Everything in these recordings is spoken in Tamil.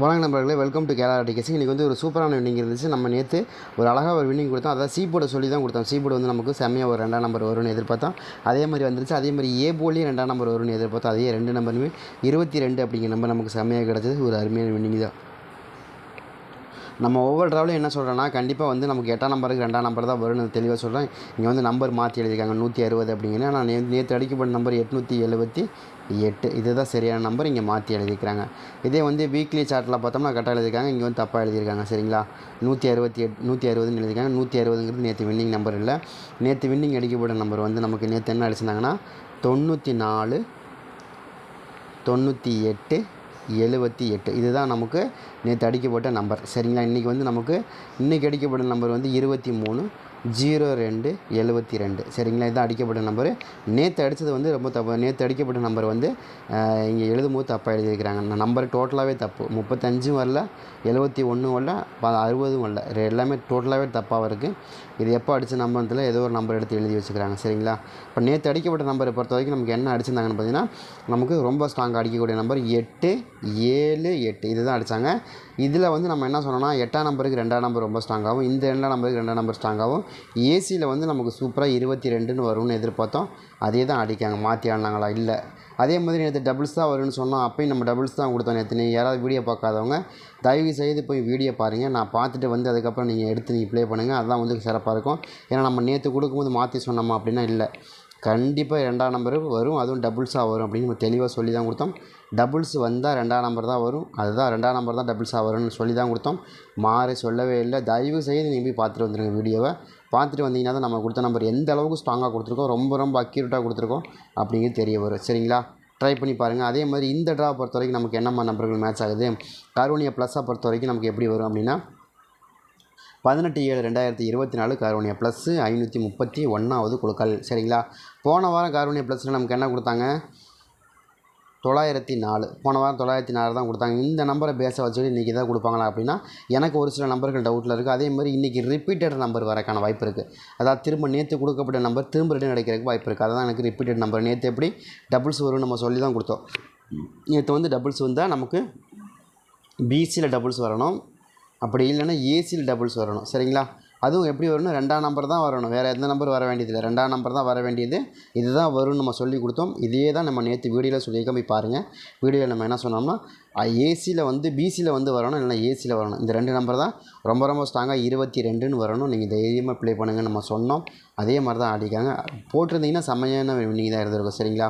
வணக்கம் நண்பர்களே வெல்கம் டு கேரளா டிகேசி. இன்றைக்கி வந்து ஒரு சூப்பரான வின்னிங் இருந்துச்சு. நம்ம நேற்று ஒரு அழகாக ஒரு வின்னிங் கொடுத்தோம். அதாவது சி போர்டை சொல்லி தான் கொடுத்தோம். சி போர்டு வந்து நமக்கு செம்மையாக ஒரு ரெண்டாம் நம்பர் வரும்னு எதிர்பார்த்தோம். அதே மாதிரி வந்துருச்சு. அதே மாதிரி ஏ போலையும் ரெண்டாம் நம்பர் வரும்னு எதிர்பார்த்தோம். அதே ரெண்டு நம்பருமே இருபத்தி ரெண்டு அப்படிங்கிற நம்பர் நமக்கு செம்மையாக கிடச்சது. ஒரு அருமையான வின்னிங் தான். நம்ம ஒவ்வொரு ட்ராவலும் என்ன சொல்கிறேன்னா கண்டிப்பாக வந்து நமக்கு எட்டாம் நம்பருக்கு ரெண்டாம் நம்பர் தான் வரும்னு தெளிவாக சொல்கிறேன் இங்கே வந்து நம்பர் மாற்றி எழுதியிருக்காங்க நூற்றி அறுபது அப்படிங்கிறேன் நான் நே நேற்று அடிக்கப்பட்ட நம்பர் எட்நூற்றி எழுபத்தி எட்டு. இதுதான் சரியான நம்பர் இங்கே மாற்றி எழுதிக்கிறாங்க இதே வந்து வீக்லி சார்ட்டில் பார்த்தோம்னா கரெக்டாக எழுதியிருக்காங்க இங்கே வந்து தப்பாக எழுதியிருக்காங்க சரிங்களா? நூற்றி அறுபத்தி எட் நூற்றி அறுபதுன்னு எழுதியிருக்காங்க நூற்றி அறுபதுங்கிறது நேற்று வின்னிங் நம்பர் இல்லை. நேற்று வின்னிங் அடிக்கப்பட்ட நம்பர் வந்து நமக்கு நேற்று என்ன அடிச்சிருந்தாங்கன்னா தொண்ணூற்றி நாலு தொண்ணூற்றி எட்டு எழுபத்தி எட்டு. இதுதான் நமக்கு நேற்று அடிக்கப்பட்ட நம்பர். சரிங்களா? இன்றைக்கி வந்து நமக்கு இன்றைக்கி அடிக்கப்பட்ட நம்பர் வந்து இருபத்தி மூணு. ஜீரோ ரெண்டு எழுபத்தி ரெண்டு. சரிங்களா? இதுதான் அடிக்கப்பட்ட நம்பரு நேற்று அடித்தது வந்து ரொம்ப தப்பு. நேற்று அடிக்கப்பட்ட நம்பர் வந்து இங்கே எழுதும்போது தப்பாக எழுதியிருக்கிறாங்க. நம்பர் டோட்டலாகவே தப்பு. முப்பத்தஞ்சும் வரல எழுபத்தி ஒன்றும் வரல ப அறுபதும் வரல. எல்லாமே டோட்டலாகவே தப்பாக இருக்குது இது எப்போ அடித்த நம்பரத்தில் ஏதோ ஒரு நம்பர் எடுத்து எழுதி வச்சுக்கிறாங்க. சரிங்களா? இப்போ நேற்று அடிக்கப்பட்ட நம்பரை பொறுத்த வரைக்கும் நமக்கு என்ன அடிச்சிருந்தாங்கன்னு பார்த்தீங்கன்னா நமக்கு ரொம்ப ஸ்ட்ராங்காக அடிக்கக்கூடிய நம்பர் எட்டு ஏழு எட்டு. இதுதான் அடித்தாங்க இதில் வந்து நம்ம என்ன சொன்னோம்னா எட்டாம் நம்பருக்கு ரெண்டாம் நம்பர் ரொம்ப ஸ்ட்ராங்காகவும் இந்த ரெண்டாம் நம்பருக்கு ரெண்டாம் நம்பர் ஸ்ட்ராங்காகவும் ஏசியில் வந்து நமக்கு சூப்பராக இருபத்தி ரெண்டுன்னு வரும்னு எதிர்பார்த்தோம். அதே தான் அடிக்காங்க மாற்றி ஆடினாங்களா? இல்லை. அதே மாதிரி நேற்று டபுள்ஸ் தான் வரும்னு சொன்னோம். அப்பயும் நம்ம டபுள்ஸ் தான் கொடுத்தோம் நேற்று. நீங்கள் யாராவது வீடியோ பார்க்காதவங்க தயவு செய்து போய் வீடியோ பாருங்கள் நான் பார்த்துட்டு வந்து அதுக்கப்புறம் நீங்கள் எடுத்து நீங்கள் ப்ளே பண்ணுங்கள் அதுதான் வந்து சிறப்பாக இருக்கும். ஏன்னா நம்ம நேற்று கொடுக்கும்போது மாற்றி சொன்னோமா அப்படின்னா இல்லை. கண்டிப்பாக ரெண்டாம் நம்பரு வரும். அதுவும் டபுள்ஸாக வரும் அப்படின்னு நம்ம தெளிவாக சொல்லி தான் கொடுத்தோம். டபுள்ஸ் வந்தால் ரெண்டாம் நம்பர் தான் வரும். அதுதான் ரெண்டாம் நம்பர் தான் டபுள்ஸாக வரும்னு சொல்லி தான் கொடுத்தோம். மாறி சொல்லவே இல்லை. தயவு செய்து நீங்கள் போய் பார்த்துட்டு வந்துடுங்க வீடியோவை பார்த்துட்டு வந்தீங்கன்னா தான் நம்ம கொடுத்த நம்பர் எந்த அளவுக்கு ஸ்ட்ராங்காக கொடுத்துருக்கோம் ரொம்ப ரொம்ப அக்யூரேட்டாக கொடுத்துருக்கோம் அப்படிங்கிறது தெரிய வரும். சரிங்களா? ட்ரை பண்ணி பாருங்கள் அதே மாதிரி இந்த ட்ரா பொறுத்த வரைக்கும் நமக்கு என்னம்மா நம்பர்கள் மேட்ச் ஆகுது? கருவணியை ப்ளஸ்ஸாக பொறுத்த வரைக்கும் நமக்கு எப்படி வரும் அப்படின்னா பதினெட்டு ஏழு ரெண்டாயிரத்தி இருபத்தி நாலு கார்வனியா ப்ளஸ்ஸு ஐநூற்றி முப்பத்தி ஒன்றாவது குழுக்கள். சரிங்களா? போன வாரம் கார்வனியா ப்ளஸ்ஸில் நமக்கு என்ன கொடுத்தாங்க? தொள்ளாயிரத்தி நாலு. போன வாரம் தொள்ளாயிரத்தி நாலு தான் கொடுத்தாங்க. இந்த நம்பரை பேச வச்சுட்டு இன்றைக்கி தான் கொடுப்பாங்களா அப்படின்னா எனக்கு ஒரு சில நம்பர்கள் டவுட்டில் இருக்குது அதே மாதிரி இன்றைக்கி ரிப்பீட்டட் நம்பர் வரக்கான வாய்ப்பு இருக்குது அதாவது திரும்ப நேற்று கொடுக்கப்பட்ட நம்பர் திரும்ப ரிட்டர்ன் கிடைக்கிறதுக்கு வாய்ப்பு இருக்குது அதுதான் எனக்கு ரிப்பீட்டட் நம்பர் நேற்று எப்படி? டபுள்ஸ் வரும்னு நம்ம சொல்லி தான் கொடுத்தோம். நேற்று வந்து டபுள்ஸ் வந்தால் நமக்கு பிசியில் டபுள்ஸ் வரணும். அப்படி இல்லைன்னா ஏசியில் டபுள்ஸ் வரணும். சரிங்களா? அதுவும் எப்படி வரணும் ரெண்டாம் நம்பர் தான் வரணும். வேறு எந்த நம்பர் வர வேண்டியதில்லை ரெண்டாம் நம்பர் தான் வர வேண்டியது. இதுதான் வரும்னு நம்ம சொல்லி கொடுத்தோம். இதே தான் நம்ம நேற்று வீடியோவில் சொல்லியிருக்கோம். போய் பாருங்கள் வீடியோவில் நம்ம என்ன சொன்னோம்னா ஏசியில் வந்து பிசியில் வந்து வரணும் இல்லைனா ஏசியில் வரணும். இந்த ரெண்டு நம்பர் தான் ரொம்ப ரொம்ப ஸ்ட்ராங்காக இருபத்தி ரெண்டுன்னு வரணும். நீங்கள் தைரியமாக ப்ளே பண்ணுங்கன்னு நம்ம சொன்னோம். அதே மாதிரி தான் ஆடிக்காங்க போட்டிருந்தீங்கன்னா செம்மையான நீங்கள் தான் இருந்திருக்கும். சரிங்களா?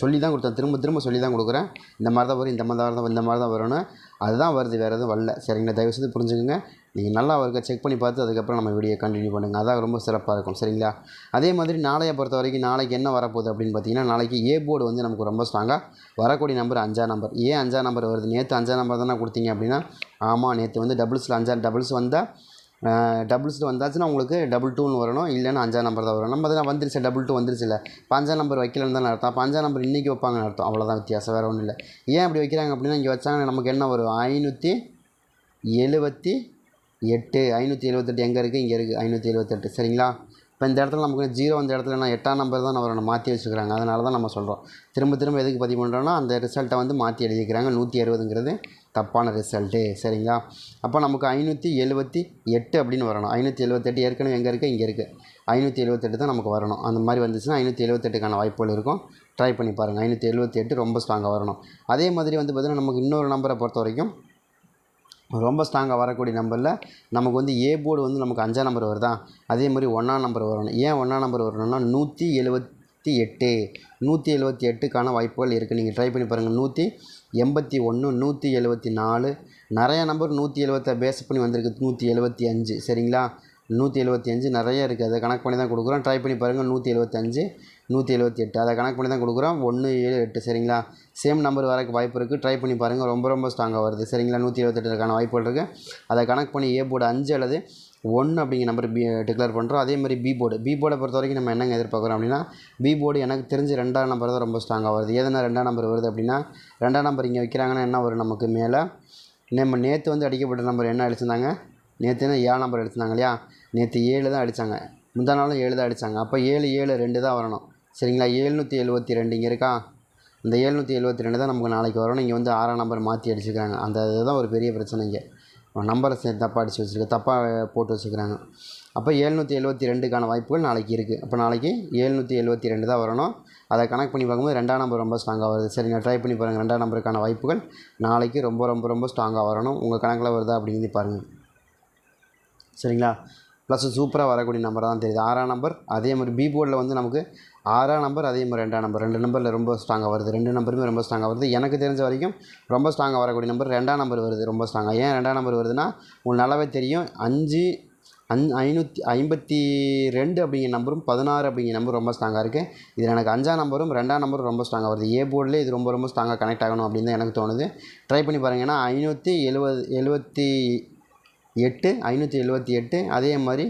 சொல்லி தான் கொடுத்தேன். திரும்ப திரும்ப சொல்லி தான் கொடுக்குறேன். இந்த மாதிரி தான் வரும் இந்த மாதிரி தான் இந்த மாதிரி தான் வரணும் அதுதான் வருது. வேறு எதுவும் வரல. சரிங்களா? தயவு செய்து புரிஞ்சுக்கோங்க. நீங்கள் நல்லா இருக்க செக் பண்ணி பார்த்து அதுக்கப்புறம் நம்ம வீடியோ கண்டினியூ பண்ணுங்கள் அதான் ரொம்ப சிறப்பாக இருக்கும். சரிங்களா? அதே மாதிரி நாளையை பொறுத்த வரைக்கும் நாளைக்கு என்ன வரப்போகுது அப்படின்னு பார்த்தீங்கன்னா நாளைக்கு ஏ போர்டு வந்து நமக்கு ரொம்ப ஸ்ட்ராங்காக வரக்கூடிய நம்பர் அஞ்சாம் நம்பர் ஏன் அஞ்சாம் நம்பர் வருது. நேற்று அஞ்சாம் நம்பர் தானே கொடுத்தீங்க அப்படின்னா ஆமாம் நேற்று வந்து டபுள்ஸில் அஞ்சாம் டபுள்ஸ் வந்தால் டபுள்ஸில் வந்தாச்சுன்னா உங்களுக்கு டபுள் டூன்னு வரணும். இல்லைன்னா அஞ்சா நம்பர் தான் வரும் நம்ம தான் வந்துருச்சு டபுள் டூ வந்துருச்சு இல்லை அஞ்சாம் நம்பர் வைக்கலன்னு தான் அர்த்தம். அப்போ நம்பர் இன்றைக்கி வைப்பாங்கன்னு அர்த்தம். அவ்வளோதான் வித்தியாசம் வேறு ஒன்றும் இல்லை. ஏன் அப்படி வைக்கிறாங்க அப்படின்னா இங்கே வச்சாங்கன்னா நமக்கு என்ன வரும்? ஐநூற்றி எழுபத்தி எட்டு ஐநூற்றி எழுபத்தெட்டு எங்கே இருக்குது இங்கே இருக்குது ஐநூற்றி எழுபத்தெட்டு சரிங்களா? இப்போ இந்த இடத்துல நமக்கு ஜீரோ அந்த இடத்துல நான் எட்டாம் நம்பர் தான் அவரை மாற்றி வச்சுக்கிறாங்க அதனால தான் நம்ம சொல்கிறோம் திரும்ப திரும்ப எதுக்கு பதிவு பண்ணுறோன்னா அந்த ரிசல்ட்டை வந்து மாற்றி எழுதிக்கிறாங்க. நூற்றி அறுபதுங்கிறது தப்பான ரிசல்ட்டு சரிங்களா? அப்போ நமக்கு ஐநூற்றி எழுபத்தி எட்டு அப்படின்னு வரணும். ஐநூற்றி எழுபத்தெட்டு ஏற்கனவே எங்கே இருக்குது இங்கே இருக்குது ஐநூற்றி எழுபத்தெட்டு தான் நமக்கு வரணும். அந்த மாதிரி வந்துச்சுன்னா ஐநூற்றி எழுபத்தெட்டுக்கான வாய்ப்புகள் இருக்கும். ட்ரை பண்ணி பாருங்கள் ஐநூற்றி எழுபத்தி எட்டு ரொம்ப ஸ்ட்ராங்காக வரணும். அதே மாதிரி வந்து பார்த்திங்கன்னா நமக்கு இன்னொரு நம்பரை பொறுத்த வரைக்கும் ரொம்ப ஸ்ட்ராங்காக வரக்கூடிய நம்பரில் நமக்கு வந்து ஏ போர்டு வந்து நமக்கு அஞ்சாம் நம்பர் வருதா? அதே மாதிரி ஒன்றாம் நம்பர் வரணும். ஏன் ஒன்றாம் நம்பர் வரணும்னா நூற்றி எழுபத்தி எட்டு. நூற்றி எழுபத்தி எட்டுக்கான வாய்ப்புகள் இருக்குது நீங்கள் ட்ரை பண்ணி பாருங்கள் நூற்றி எண்பத்தி ஒன்று நூற்றி எழுபத்தி நாலு. நிறைய நம்பர் நூற்றி எழுபத்தை பேஸ் பண்ணி வந்திருக்கு. நூற்றி எழுபத்தி அஞ்சு. சரிங்களா? நூற்றி எழுபத்தி அஞ்சு நிறைய இருக்குது அதை கணக்கு பண்ணி தான் கொடுக்குறோம். ட்ரை பண்ணி பாருங்கள் நூற்றி எழுபத்தஞ்சு நூற்றி எழுபத்தி எட்டு. அதை கணக்கு பண்ணி தான் கொடுக்குறோம். ஒன்று ஏழு எட்டு. சரிங்களா? சேம் நம்பர் வரக்கு வாய்ப்பு இருக்குது ட்ரை பண்ணி பாருங்கள் ரொம்ப ரொம்ப ஸ்ட்ராங்காக வருது. சரிங்களா? நூற்றி எழுபத்தெட்டுக்கான வாய்ப்புகள் இருக்குது அதை கணக்கு பண்ணி ஏ போர்டு அஞ்சு அல்லது ஒன்று அப்படிங்கிற நம்பர் பி டிக்ளேர் பண்ணுறோம் அதே மாதிரி பி போர்டு பி போர்டை பொறுத்த வரைக்கும் நம்ம என்னங்க எதிர்பார்க்குறோம் அப்படின்னா பி போர்டு எனக்கு தெரிஞ்சு ரெண்டாம் நம்பர் தான் ரொம்ப ஸ்ட்ராங்காக வருது. எதனா ரெண்டாம் நம்பர் வருது அப்படின்னா ரெண்டாம் நம்பர் இங்கே வைக்கிறாங்கன்னா என்ன வரும் நமக்கு மேலே? நம்ம நேற்று வந்து அடிக்கப்பட்ட நம்பர் என்ன அடிச்சிருந்தாங்க? நேற்று என்ன ஏழு நம்பர் அடிச்சிருந்தாங்க இல்லையா? நேற்று ஏழு தான் அடித்தாங்க முந்தா நாளும் ஏழு தான் அடித்தாங்க அப்போ ஏழு ஏழு ரெண்டு தான் வரணும். சரிங்களா? எழுநூற்றி எழுபத்தி ரெண்டு இங்கே இருக்கா? இந்த ஏழ்நூற்றி எழுபத்தி ரெண்டு தான் நமக்கு நாளைக்கு வரணும். இங்கே வந்து ஆறாம் நம்பர் மாற்றி அடிச்சுக்கிறாங்க. அந்த இதுதான் ஒரு பெரிய பிரச்சனை இங்கே. நம்பரை தப்பாக அடித்து வச்சுருக்கு. தப்பாக போட்டு வச்சுக்கிறாங்க. அப்போ எழுநூற்றி எழுபத்தி ரெண்டுக்கான வாய்ப்புகள் நாளைக்கு இருக்குது அப்போ நாளைக்கு ஏழ்நூற்றி எழுபத்தி ரெண்டு தான் வரணும். அதை கனெக்ட் பண்ணி பார்க்கும்போது ரெண்டாம் நம்பர் ரொம்ப ஸ்ட்ராங்காக வருது. சரிங்க ட்ரை பண்ணி பாருங்கள் ரெண்டாம் நம்பருக்கான வாய்ப்புகள் நாளைக்கு ரொம்ப ரொம்ப ரொம்ப ஸ்ட்ராங்காக வரணும். உங்கள் கணக்கில் வருதா அப்படிங்கிறது பாருங்கள் சரிங்களா? ப்ளஸ் சூப்பராக வரக்கூடிய நம்பர் தான் தெரியுது. ஆறாம் நம்பர் அதே மாதிரி பி போர்டில் வந்து நமக்கு ஆறாம் நம்பர் அதே மாதிரி ரெண்டாம் நம்பர் ரெண்டு நம்பரில் ரொம்ப ஸ்ட்ராங்காக வருது. ரெண்டு நம்பருமே ரொம்ப ஸ்ட்ராங்காக வருது. எனக்கு தெரிஞ்ச வரைக்கும் ரொம்ப ஸ்ட்ராங்காக வரக்கூடிய நம்பர் ரெண்டாம் நம்பர் வருது. ரொம்ப ஸ்ட்ராங்காக ஏன் ரெண்டாம் நம்பர் வருதுன்னா உங்களுக்கு நல்லாவே தெரியும். அஞ்சு அஞ் ஐநூற்றி ஐம்பத்தி ரெண்டு அப்படிங்கிற நம்பரும் பதினாறு அப்படிங்கிற நம்பர் ரொம்ப ஸ்ட்ராங்காக இருக்குது இதில் எனக்கு அஞ்சாம் நம்பரும் ரெண்டாம் நம்பரும் ரொம்ப ஸ்ட்ராங்காக வருது. ஏ போர்டில் இது ரொம்ப ரொம்ப ஸ்ட்ராங்காக கனெக்ட் ஆகணும் அப்படின்னு தான் எனக்கு தோணுது. ட்ரை பண்ணி பாருங்கன்னா ஐநூற்றி எழுபது எழுபத்தி எட்டு ஐநூற்றி எழுபத்தி எட்டு அதே மாதிரி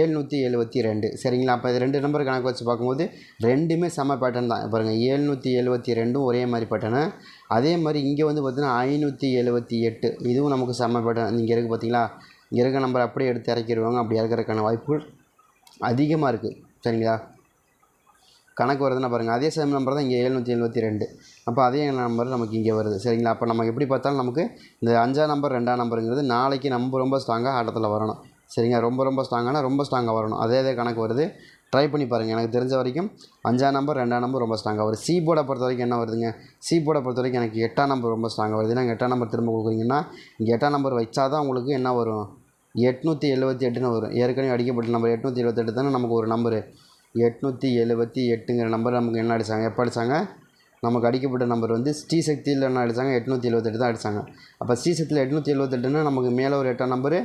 ஏழ்நூற்றி எழுபத்தி ரெண்டு. சரிங்களா? அப்போ இது ரெண்டு நம்பர் கணக்கு வச்சு பார்க்கும்போது ரெண்டுமே செம பேட்டர்ன் தான். பாருங்கள் ஏழ்நூற்றி எழுபத்தி ரெண்டும் ஒரே மாதிரி பேட்டர்னு அதே மாதிரி இங்கே வந்து பார்த்தீங்கன்னா ஐநூற்றி எழுபத்தி எட்டு. இதுவும் நமக்கு சம பேட்டர்ன் இங்கே இருக்குது பார்த்தீங்களா இங்கே இருக்க நம்பர் அப்படியே எடுத்து இறக்கிடுவாங்க. அப்படி இறக்கிறதுக்கான வாய்ப்புகள் அதிகமாக இருக்குது சரிங்களா? கணக்கு வருதுன்னா பாருங்கள் அதே சேம் நம்பர் தான் இங்கே எழுநூற்றி எழுபத்தி ரெண்டு. அப்போ அதே நம்பர் நமக்கு இங்கே வருது. சரிங்களா? அப்போ நம்ம எப்படி பார்த்தாலும் நமக்கு இந்த அஞ்சாம் நம்பர் ரெண்டாம் நம்பருங்கிறது நாளைக்கு நம்ம ரொம்ப ஸ்ட்ராங்காக ஆட்டத்தில் வரணும். சரிங்க ரொம்ப ரொம்ப ஸ்ட்ராங்கானா ரொம்ப ஸ்ட்ராங்காக வரணும். அதே அதே கணக்கு வருது. ட்ரை பண்ணி பாருங்கள் எனக்கு தெரிஞ்ச வரைக்கும் அஞ்சாம் நம்பர் ரெண்டாம் நம்பர் ரொம்ப ஸ்ட்ராங்காக வருது. சி போர்டை பொறுத்த வரைக்கும் என்ன வருதுங்க? சி போர்டை பொறுத்த வரைக்கும் எனக்கு எட்டாம் நம்பர் ரொம்ப ஸ்ட்ராங்காக வருது. ஏன்னா எட்டாம் நம்பர் திரும்ப கொடுக்குறீங்கன்னா இங்கே எட்டாம் நம்பர் வச்சா தான் உங்களுக்கு என்ன வரும்? எட்நூற்றி எழுபத்தி எட்டுன்னு வரும். ஏற்கனவே அடிக்கப்பட்ட நம்பர் எட்நூற்றி எழுபத்தெட்டு தானே நமக்கு ஒரு நம்பரு எட்நூற்றி எழுபத்தி எட்டுங்கிற நம்பர் நமக்கு என்ன அடித்தாங்க எப்போ அடித்தாங்க நமக்கு அடிக்கப்பட்ட நம்பர் வந்து ஸ்ரீசக்தியில் என்ன அடித்தாங்க எட்நூற்றி எழுபத்தெட்டு தான் அடித்தாங்க அப்போ ஸ்ரீசக்தியில் எட்நூற்றி எழுபத்தெட்டுன்னா நமக்கு மேலே ஒரு எட்டாம் நம்பரு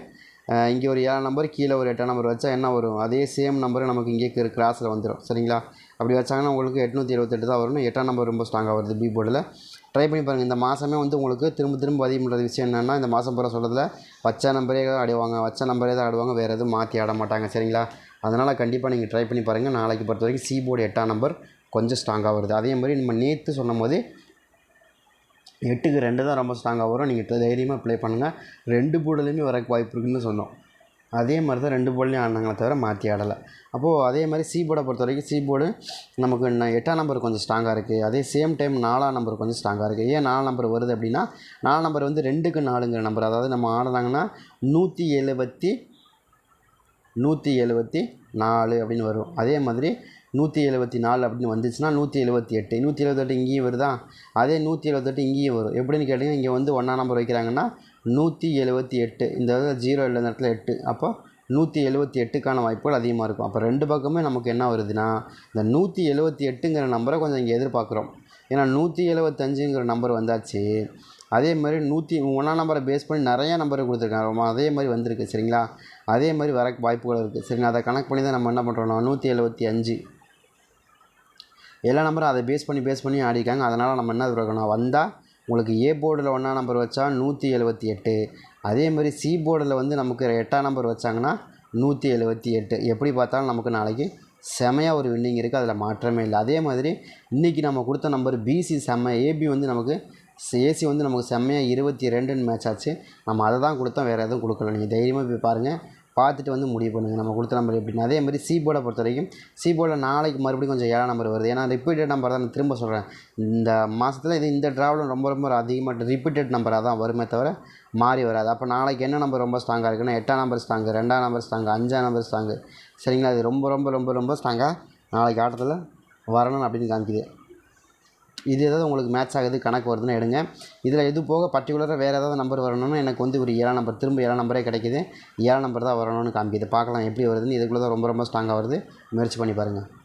இங்கே ஒரு ஏழாம் நம்பர் கீழே ஒரு எட்டாம் நம்பர் வச்சா என்ன வரும்? அதே சேம் நம்பர் நமக்கு இங்கே இருக்கிற கிராஸில் வந்துடும் சரிங்களா? அப்படி வச்சாங்கன்னா உங்களுக்கு எட்நூற்றி எழுபத்தெட்டு தான் வரும் எட்டாம் நம்பர் ரொம்ப ஸ்ட்ராங்காக வருது பி போர்டில் ட்ரை பண்ணி பாருங்கள் இந்த மாதமே வந்து உங்களுக்கு திரும்ப திரும்ப பதிவு பண்ணுற விஷயம் என்னென்னா இந்த மாதம் போகிற சொல்கிறதுல வச்ச நம்பரே தான் ஆடுவாங்க வச்ச நம்பரே தான் ஆடுவாங்க. வேறு எதுவும் மாற்றி ஆட மாட்டாங்க. சரிங்களா? அதனால் கண்டிப்பாக நீங்கள் ட்ரை பண்ணி பாருங்கள். நாளைக்கு பொறுத்த வரைக்கும் சி போர்டு எட்டாம் நம்பர் கொஞ்சம் ஸ்ட்ராங்காக வருது. அதே மாதிரி நம்ம நேற்று சொன்னும் போது எட்டுக்கு ரெண்டு தான் ரொம்ப ஸ்ட்ராங்காக வரும். நீங்கள் தைரியமாக ப்ளே பண்ணுங்கள் ரெண்டு போர்டுலேயுமே வரக்கு வாய்ப்பு இருக்குன்னு சொன்னோம். அதே மாதிரி தான் ரெண்டு போர்ட்லேயும் ஆடினாங்களே தவிர மாற்றி ஆடலை. அப்போது அதே மாதிரி சி போர்டை பொறுத்த வரைக்கும் சி போர்டு நமக்கு ந- எட்டாம் நம்பர் கொஞ்சம் ஸ்ட்ராங்காக இருக்குது அதே சேம் டைம் நாலாம் நம்பர் கொஞ்சம் ஸ்ட்ராங்காக இருக்குது ஏன் நாலாம் நம்பர் வருது அப்படின்னா நாலாம் நம்பர் வந்து ரெண்டுக்கு நாலுங்கிற நம்பர். அதாவது நம்ம ஆடினாங்கன்னா நூற்றி எழுபத்தி நூற்றி எழுபத்தி நாலு அப்படின்னு வரும். அதே மாதிரி நூற்றி எழுபத்தி நாலு அப்படின்னு வந்துச்சுன்னா நூற்றி எழுபத்தி எட்டு. நூற்றி எழுபத்தெட்டு இங்கேயும் வருதா? அதே நூற்றி எழுபத்தெட்டு இங்கேயும் வரும். எப்படின்னு கேட்டிங்கன்னா இங்கே வந்து ஒன்றாம் நம்பர் வைக்கிறாங்கன்னா நூற்றி எழுபத்தி எட்டு. இந்த ஜீரோ இல்லை இந்த இடத்துல எட்டு. அப்போ நூற்றி எழுபத்தி எட்டுக்கான வாய்ப்புகள் அதிகமாக இருக்கும். அப்போ ரெண்டு பக்கமே நமக்கு என்ன வருதுன்னா இந்த நூற்றி எழுபத்தி எட்டுங்கிற நம்பரை கொஞ்சம் இங்கே எதிர்பார்க்குறோம். ஏன்னா நூற்றி எழுபத்தஞ்சுங்கிற நம்பர் வந்தாச்சு. அதே மாதிரி நூற்றி ஒன்றாம் நம்பரை பேஸ் பண்ணி நிறையா நம்பர் கொடுத்துருக்காங்க. அதே மாதிரி வந்திருக்கு சரிங்களா? அதே மாதிரி வர வாய்ப்புகள் இருக்குது சரிங்களா? அதை கணக்கு பண்ணி தான் நம்ம என்ன பண்ணுறோம்னா நூற்றி எழுபத்தி அஞ்சு. எல்லா நம்பரும் அதை பேஸ் பண்ணி பேஸ் பண்ணி ஆடிக்காங்க அதனால் நம்ம என்ன இருக்கணும் வந்தால் உங்களுக்கு ஏ போர்டில் ஒன்றா நம்பர் வச்சா நூற்றி எழுபத்தி எட்டு. அதே மாதிரி சி போர்டில் வந்து நமக்கு எட்டாம் நம்பர் வச்சாங்கன்னா நூற்றி எழுபத்தி எட்டு. எப்படி பார்த்தாலும் நமக்கு நாளைக்கு செமையாக ஒரு வின்னிங் இருக்குது அதில் மாற்றமே இல்லை. அதே மாதிரி இன்றைக்கி நம்ம கொடுத்த நம்பர் பிசி செம்ம ஏபி வந்து நமக்கு ஏசி வந்து நமக்கு செம்மையாக இருபத்தி ரெண்டுன்னு மேட்ச் ஆச்சு. நம்ம அதை தான் கொடுத்தோம் வேறு எதுவும் கொடுக்கல. நீங்கள் தைரியமாக போய் பாருங்கள் பார்த்துட்டு வந்து முடிவு பண்ணுங்கள் நம்ம கொடுத்த நம்பர் எப்படின்னு அதே மாதிரி சி போர்டை பொறுத்த வரைக்கும் சி போர்டில் நாளைக்கு மறுபடியும் கொஞ்சம் ஏழாம் நம்பர் வருது. ஏன்னா ரிப்பீட்டட் நம்பர் தான் நான் திரும்ப சொல்கிறேன் இந்த மாதத்தில் இது இந்த ட்ராவலும் ரொம்ப ரொம்ப அதிகமாக ரிப்பீட்டட் நம்பராக தான் வருமே தவிர மாறி வராது. அப்போ நாளைக்கு என்ன நம்பர் ரொம்ப ஸ்ட்ராங்காக இருக்குன்னா எட்டாம் நம்பர் ஸ்ட்ராங்கு ரெண்டாம் நம்பர் ஸ்ட்ராங்கு அஞ்சாம் நம்பர் ஸ்ட்ராங்கு சரிங்களா? அது ரொம்ப ரொம்ப ரொம்ப ரொம்ப ஸ்ட்ராங்காக நாளைக்கு ஆட்டத்தில் வரணும் அப்படின்னு காமிக்குது. இது ஏதாவது உங்களுக்கு மேட்ச் ஆகுது கணக்கு வருதுன்னு எடுங்க. இதில் இது போக பர்டிகுலராக வேறு ஏதாவது நம்பர் வரணும்னா எனக்கு வந்து ஒரு ஏழாம் நம்பர் திரும்ப ஏழாம் நம்பரே கிடைக்குது. ஏழாம் நம்பர் தான் வரணும்னு காமிக்குது. பார்க்கலாம் எப்படி வருதுன்னு. இதுக்குள்ளே தான் ரொம்ப ரொம்ப ஸ்ட்ராங்காக வருது. முயற்சி பண்ணி பாருங்கள்